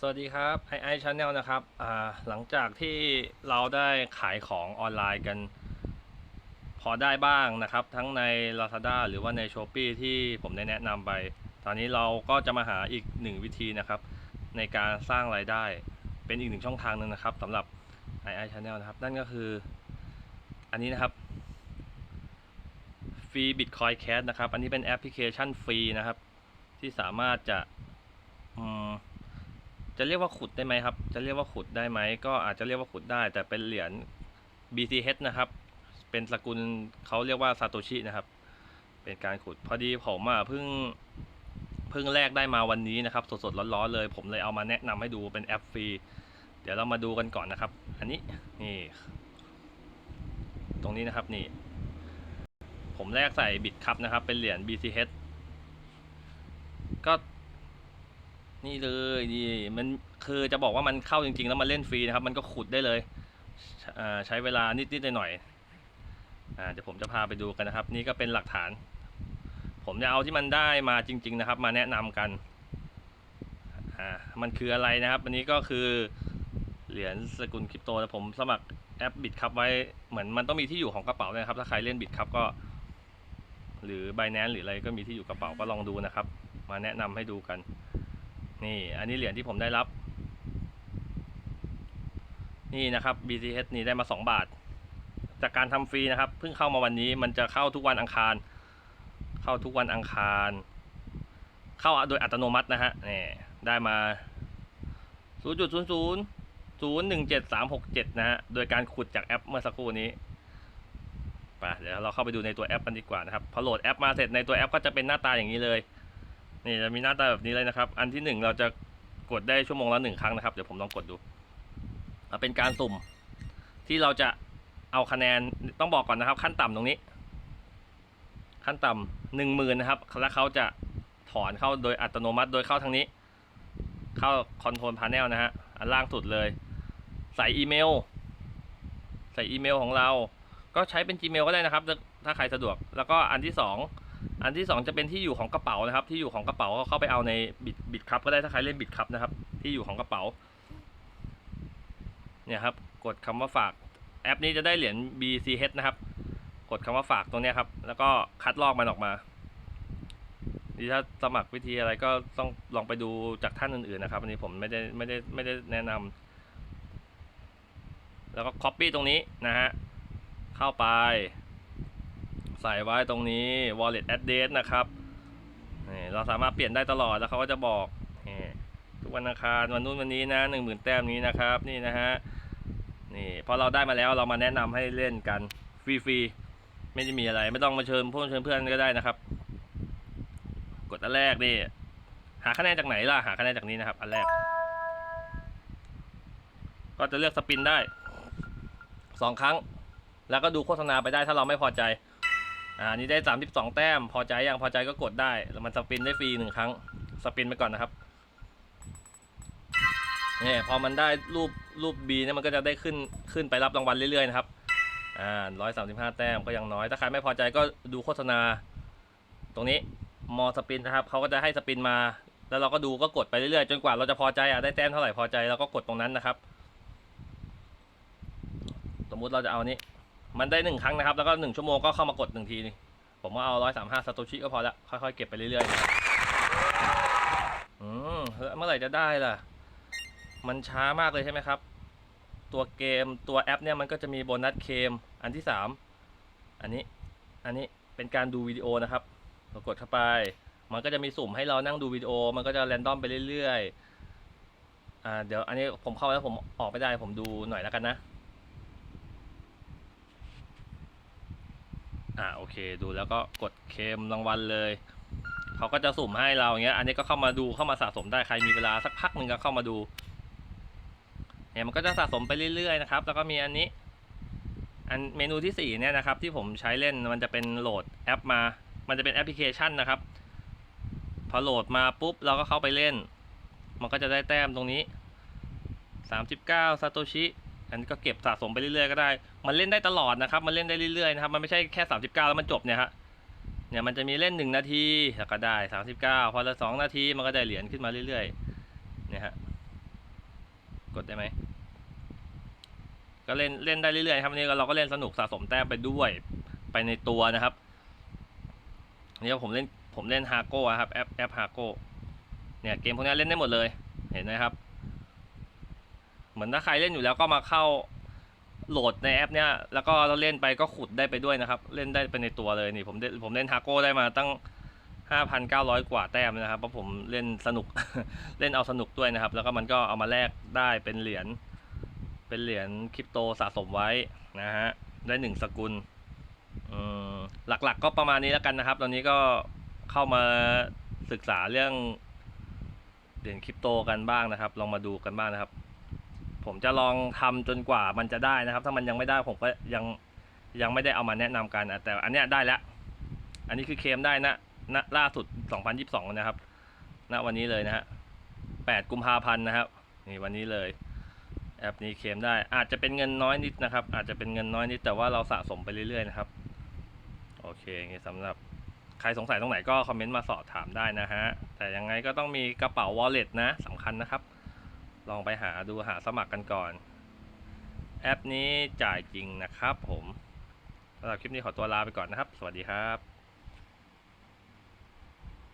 สวัสดีครับไอไอชาแนลนะครับอ่าหลังจากที่เราได้ขายของออนไลน์กัน พอได้บ้างนะครับ ทั้งใน Lazada หรือว่าใน s h อ p e e ที่ผมได้แนะนำไป ตอนนี้เราก็จะมาหาอีกหนึ่งวิธีนะครับ ในการสร้างรายได้เป็นอีกหนึ่งช่องทางหนึงนะครับสำหรับ i i Channel นะครับ นั่นก็คือ อันนี้นะครับฟรี Bitcoin Cash นะครับ อันนี้เป็นแอปพลิเคชันฟรีนะครับ ที่สามารถจะอืม จะเรียกว่าขุดได้ไหมครับ จะเรียกว่าขุดได้ไหม ก็อาจจะเรียกว่าขุดได้ แต่เป็นเหรียญ BCH นะครับ เป็นสกุลเขาเรียกว่าซาโตชินะครับ เป็นการขุด พอดีผมอะเพิ่งเพิ่งแลกได้มาวันนี้นะครับ สดๆร้อนๆเลย ผมเลยเอามาแนะนำให้ดูเป็นแอปฟรี เดี๋ยวเรามาดูกันก่อนนะครับ อันนี้นี่ ตรงนี้นะครับนี่ ผมแลกใส่บิตครับนะครับ เป็นเหรียญ BCH ก็ นี่เลยนี่มันคือจะบอกว่ามันเข้าจริง ๆ แล้วมันเล่นฟรีนะครับ มันก็ขุดได้เลยใช้เวลานิดๆหน่อยๆเดี๋ยวผมจะพาไปดูกันนะครับ นี่ก็เป็นหลักฐาน ผมจะเอาที่มันได้มาจริง ๆ นะครับ มาแนะนำกันมันคืออะไรนะครับ อันนี้ก็คือเหรียญสกุลคริปโตแต่ผมสมัครแอปบิตครับไว้เหมือนมันต้องมีที่อยู่ของกระเป๋านะครับ ถ้าใครเล่นบิตครับก็ หรือ b บ n a n c e หรืออะไรก็มีที่อยู่กระเป๋าก็ลองดูนะครับ มาแนะนำให้ดูกัน นี่อันนี้เหรียญที่ผมได้รับ นี่นะครับ BCH นี่ได้มา 2 บาท จากการทำฟรีนะครับ เพิ่งเข้ามาวันนี้มันจะเข้าทุกวันอังคาร เข้าทุกวันอังคาร เข้าโดยอัตโนมัตินะฮะนี่ได้มา 0.00 017367 นะฮะ โดยการขุดจากแอปเมื่อสักครู่นี้ไปเดี๋ยวเราเข้าไปดูในตัวแอปกันดีกว่านะครับ พอโหลดแอปมาเสร็จในตัวแอปก็จะเป็นหน้าตาอย่างนี้เลย นี่จะมีหน้าตาแบบนี้เลยนะครับ อันที่หนึ่งเราจะกดได้ชั่วโมงละหนึ่งครั้งนะครับ เดี๋ยวผมลองกดดูเป็นการสุ่มที่เราจะเอาคะแนนต้องบอกก่อนนะครับ ขั้นต่ำตรงนี้ ขั้นต่ำหนึ่งหมื่นนะครับแล้วเขาจะถอนเข้าโดยอัตโนมัติ โดยเข้าทางนี้ เข้าคอนโทรลพา n นลนะฮะอันล่างสุดเลย ใส่อีเมล ใส่อีเมลของเรา ก็ใช้เป็น Gmail ก็ได้นะครับ ถ้าใครสะดวกแล้วก็อันที่ส อันที่ 2 จะเป็นที่อยู่ของกระเป๋านะครับ ที่อยู่ของกระเป๋าก็เข้าไปเอาในบิตบิตครับก็ได้ถ้าใครเล่นบิตครับนะครับ ที่อยู่ของกระเป๋า เนี่ยครับ กดคำว่าฝากแอปนี้จะได้เหรียญ BCH นะครับ กดคำว่าฝากตรงนี้ครับ แล้วก็คัดลอกมันออกมาดีถ้าสมัครวิธีอะไรก็ต้องลองไปดูจากท่านอื่นๆนะครับอันนี้ผมไม่ได้ไม่ได้ไม่ได้แนะนำแล้วก็ Copy ตรงนี้นะฮะเข้าไป ใส่ไว้ตรงนี้ wallet address นะครับนี่เราสามารถเปลี่ยนได้ตลอดแล้วเขาก็จะบอกทุกวันอังคารวันนู้นวันนี้นะหนึ่งหมื่นแต้มนี้นะครับนี่นะฮะนี่พอเราได้มาแล้วเรามาแนะนำให้เล่นกันฟรีๆไม่ได้มีอะไร ไม่ต้องมาเชิญพวกเชิญเพื่อนก็ได้นะครับ กดอันแรกนี่หาคะแนนจากไหนล่ะหาคะแนนจากนี้นะครับอันแรก ก็จะเลือกสปินได้สองครั้ง แล้วก็ดูโฆษณาไปได้ถ้าเราไม่พอใจ อ่านี่ได้สามสิบสองแต้ม พอใจยังพอใจก็กดได้แล้วมันสปินได้ฟรีหนึ่งครั้ง สปินไปก่อนนะครับนี่พอมันได้รูปรูป B เนี่ยมันก็จะได้ขึ้นขึ้นไปรับรางวัลเรื่อยๆนะครับอ่าร้อยสามสิบห้าแต้มก็ยังน้อย ถ้าใครไม่พอใจก็ดูโฆษณา ตรงนี้มอสปินนะครับเขาก็จะให้สปินมา แล้วเราก็ดูก็กดไปเรื่อยๆ จนกว่าเราจะพอใจอะได้แต้มเท่าไหร่พอใจเราก็กดตรงนั้นนะครับ สมมุติเราจะเอานี้ มันได้หนึ่งครั้งนะครับ แล้วก็หนึ่งชั่วโมงก็เข้ามากดหนึ่งทีนี่ผมว่าเอาร้อยสามห้าซาโตชิก็พอละค่อยๆเก็บไปเรื่อยๆอืมเฮ้ยเมื่อไหร่จะได้ล่ะ มันช้ามากเลยใช่ไหมครับ ตัวเกมตัวแอปเนี่ยมันก็จะมีโบนัสเคมอันที่สามอันนี้อันนี้เป็นการดูวิดีโอนะครับเรากดเข้าไป มันก็จะมีสุ่มให้เรานั่งดูวิดีโอ มันก็จะแรนดอมไปเรื่อยๆอ่าเดี๋ยวอันนี้ผมเข้าแล้วผมออกไม่ได้ผมดูหน่อยแล้วกันนะ อ่าโอเคดูแล้วก็กดเคมรางวัลเลยเขาก็จะสุ่มให้เราอย่างเงี้ย อันนี้ก็เข้ามาดูเข้ามาสะสมได้ใครมีเวลาสักพักหนึ่งก็เข้ามาดูเนี่ยมันก็จะสะสมไปเรื่อยๆนะครับ แล้วก็มีอันนี้อันเมนูที่สี่เนี่ยนะครับ ที่ผมใช้เล่นมันจะเป็นโหลดแอปมา มันจะเป็นแอปพลิเคชันนะครับ พอโหลดมาปุ๊บเราก็เข้าไปเล่น มันก็จะได้แต้มตรงนี้ 39ซาโตชิ อันนี้ก็เก็บสะสมไปเรื่อยๆก็ได้ มันเล่นได้ตลอดนะครับ มันเล่นได้เรื่อยๆนะครับ มันไม่ใช่แค่ 39 แล้วมันจบเนี่ยฮะ เนี่ยมันจะมีเล่น 1 นาทีแล้วก็ได้ 39 พอละ2นาทีมันก็ได้เหรียญขึ้นมาเรื่อยๆ เนี่ยฮะ กดได้ไหม ก็เล่นเล่นได้เรื่อยๆครับวันนี้เราก็เล่นสนุกสะสมแต้มไปด้วยไปในตัวนะครับ นี่ผมเล่นผมเล่นฮาโก้ครับแอปแอปฮาโก้เนี่ยเกมพวกนี้เล่นได้หมดเลย เห็นไหมครับ เหมือนถ้าใครเล่นอยู่แล้วก็มาเข้าโหลดในแอปเนี้ยแล้วก็เราเล่นไปก็ขุดได้ไปด้วยนะครับ เล่นได้ไปในตัวเลยนี่ผมเล่นผมเล่นฮาโก้ได้มาตั้ง 5,900 กว่าแต้มนะครับเพราะผมเล่นสนุกเล่นเอาสนุกด้วยนะครับ แล้วก็มันก็เอามาแลกได้เป็นเหรียญเป็นเหรียญคริปโตสะสมไว้นะฮะได้หนึ่งสกุลหลักๆก็ประมาณนี้แล้วกันนะครับ ตอนนี้ก็เข้ามาศึกษาเรื่องเหรียญคริปโตกันบ้างนะครับ ลองมาดูกันบ้างนะครับ ผมจะลองทำจนกว่ามันจะได้นะครับ ถ้ามันยังไม่ได้ผมก็ยังยังไม่ได้เอามาแนะนำกันอะแต่อันเนี้ยได้แล้ว อันนี้คือเคมได้นะณล่าสุด 2022 นะครับณวันนี้เลยนะฮะ8กุมภาพันธ์นะครับนี่วันนี้เลยแอปนี้เคมได้อาจจะเป็นเงินน้อยนิดนะครับ อาจจะเป็นเงินน้อยนิดแต่ว่าเราสะสมไปเรื่อยๆนะครับโอเคงี้สำหรับใครสงสัยตรงไหนก็คอมเมนต์มาสอบถามได้นะฮะ แต่ยังไงก็ต้องมีกระเป๋า wallet นะสำคัญนะครับ ลองไปหาดูหาสมัครกันก่อน แอปนี้จ่ายจริงนะครับผมสำหรับคลิปนี้ขอตัวลาไปก่อนนะครับ สวัสดีครับ